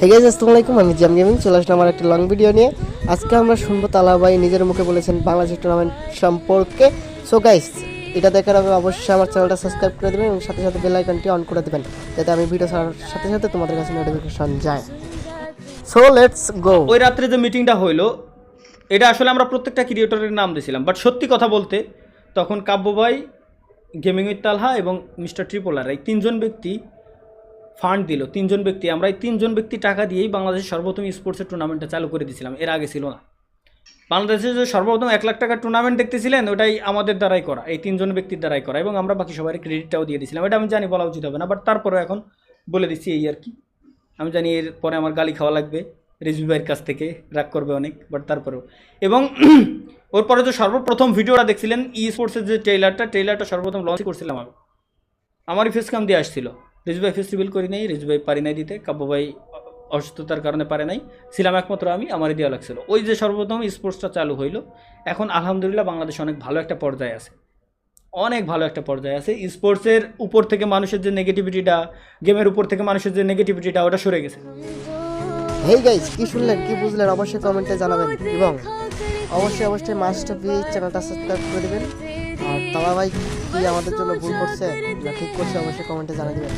Hey guys আসসালামু আলাইকুম, আমি জাম গেমিং চলে আসলাম আমার একটা লং ভিডিও নিয়ে। আজকে আমরা শুনব তালাবাই, নিজের মুখে বলেছেন বাংলাদেশ টুর্নামেন্ট সম্পর্কে। সো গাইস এটা দেখার আগে অবশ্যই আমার চ্যানেলটা সাবস্ক্রাইব করে দেবেন এবং সাথে সাথে বেল আইকনটি অন করে দেবেন, যাতে আমি ভিডিও ছাড়ার সাথে সাথে তোমাদের কাছে নোটিফিকেশন যায়। সো লেটস গো ওই রাত্রে যে মিটিংটা হইল, এটা আসলে আমরা প্রত্যেকটা ক্রিয়েটরের নাম দিয়েছিলাম। বাট সত্যি কথা বলতে, তখন কাব্য ভাই গেমিং উইথ তালহা এবং মিস্টার ট্রিপোলার এই তিনজন ব্যক্তি ফান্ড দিল। তিনজন ব্যক্তি, আমরা এই তিনজন ব্যক্তি টাকা দিয়েই বাংলাদেশের সর্বপ্রথম স্পোর্টসের টুর্নামেন্টটা চালু করে দিয়েছিলাম এর আগে ছিল না। বাংলাদেশের যে সর্বপ্রথম এক লাখ টাকার টুর্নামেন্ট দেখতেছিলেন, ওটাই আমাদের দ্বারাই করা, এই তিনজন ব্যক্তির দ্বারাই করা, এবং আমরা বাকি সবাই ক্রেডিটটাও দিয়ে দিয়েছিলাম এটা আমি জানি, বলা উচিত হবে না বাট তারপরেও এখন বলে দিচ্ছি এই আর কি। আমি জানি এর পরে আমার গালি খাওয়া লাগবে, রিজভি ভাইয়ের কাছ থেকে রাগ করবে অনেক বাট তারপরেও। এবং ওর পরে যে সর্বপ্রথম ভিডিওটা দেখছিলেন ই স্পোর্টসের যে ট্রেলারটা ট্রেলারটা সর্বপ্রথম লঞ্চ করছিলাম আমি। আমারই ফেস কাম দিয়ে আসছিল। রিজু ভাই ফেস্টিভ্যাল করি নাই, রিজু ভাই পারি নাই দিতে, কাব্য ভাই অসুস্থতার কারণে পারে নাই। ছিলাম একমাত্র আমি, আমারই দেওয়া লাগছিল। ওই যে সর্বপ্রথম স্পোর্টসটা চালু হইল, এখন আলহামদুলিল্লাহ বাংলাদেশ অনেক ভালো একটা পর্যায়ে আছে। অনেক ভালো একটা পর্যায়ে আছে। স্পোর্টসের উপর থেকে মানুষের যে নেগেটিভিটিটা গেমের উপর থেকে মানুষের যে নেগেটিভিটিটা ওটা সরে গেছে। হেই গাইস কি শুনলেন, কি বুঝলেন? অবশ্যই কমেন্টে জানাবেন। এবং অবশ্যই অবশ্যই মাস্টার বি চ্যানেলটা সাবস্ক্রাইব করে দেবেন। আর তালাবাই কি আমাদের জন্য ভুল করছে? না ঠিক করছে অবশ্যই কমেন্টে জানিয়ে দেবেন।